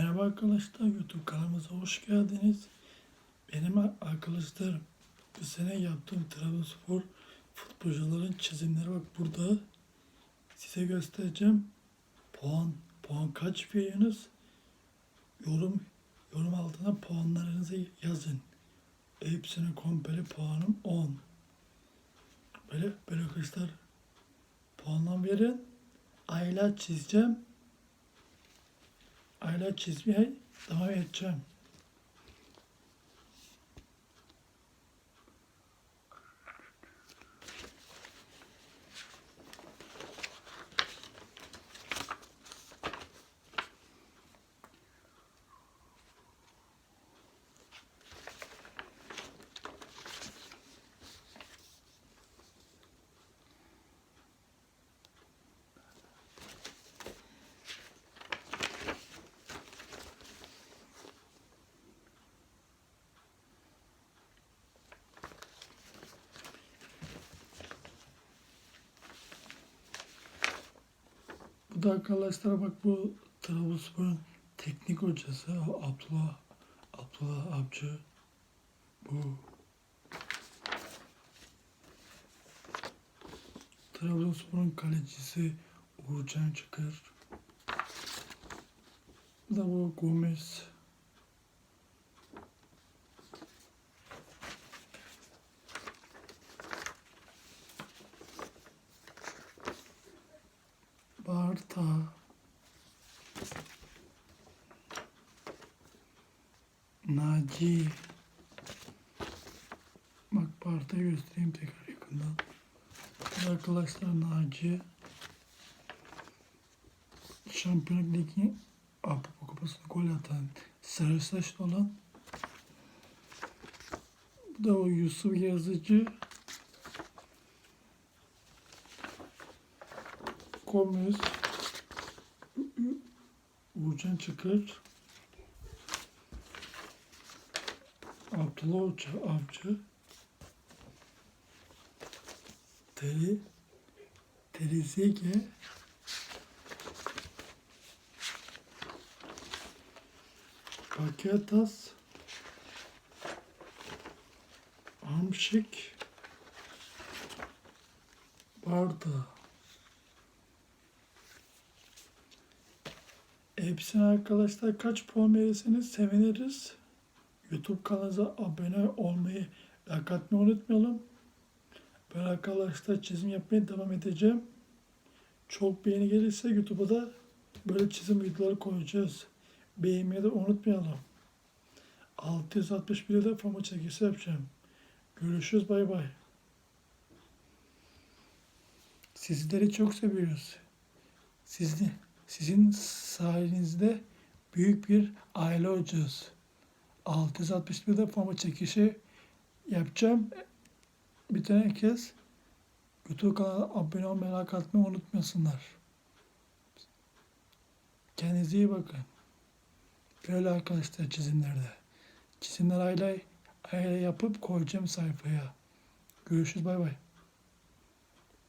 Merhaba arkadaşlar, YouTube kanalımıza hoş geldiniz. Benim arkadaşlarım bu sene yaptığım Trabzonspor futbolcuların çizimleri bak burada. Size göstereceğim. Puan, puan kaç veriyorsunuz? Yorum, yorum altına puanlarınızı yazın. Hepsine komple puanım 10. Böyle, böyle arkadaşlar puanlan verin. Aylar çizeceğim aylar çizmeye devam edeceğim. Bu da bak bu Trabzonspor'un teknik hocası Abdullah Abdullah Avcı. Bu Trabzonspor'un kalecisi Uğurcan Çakır. Bu da bu Gomez. Barta. Naci. Bak Barta'yı göstereyim tekrar yakından. Arkadaşlar Naci. Şampiyonluk Ligi Avrupa Kupası'nda gol atan sarı saçlı olan. Bu da o Yusuf Yazıcı. Gomez, Uğurcan Çakır, Abdullah Hoca, Avcı, Teri, Terizege, Paketas, Amşik, Barda. Hepsine arkadaşlar kaç puan verirseniz seviniriz. YouTube kanalımıza abone olmayı, like atmayı unutmayalım. Ben arkadaşlar çizim yapmaya devam edeceğim. Çok beğeni gelirse YouTube'a da böyle çizim videoları koyacağız. Beğenmeyi de unutmayalım. 661'e de forma çekisi yapacağım. Görüşürüz bay bay. Sizleri çok seviyoruz. Sizi sizin sayenizde büyük bir aile olacağız. 661'de forma çekişi yapacağım. Bir tane kez YouTube kanalına abone olmayı, like atmayı unutmasınlar. Kendinize iyi bakın. Böyle arkadaşlar çizimlerde. Çizimler aile, aile yapıp koyacağım sayfaya. Görüşürüz bay bay.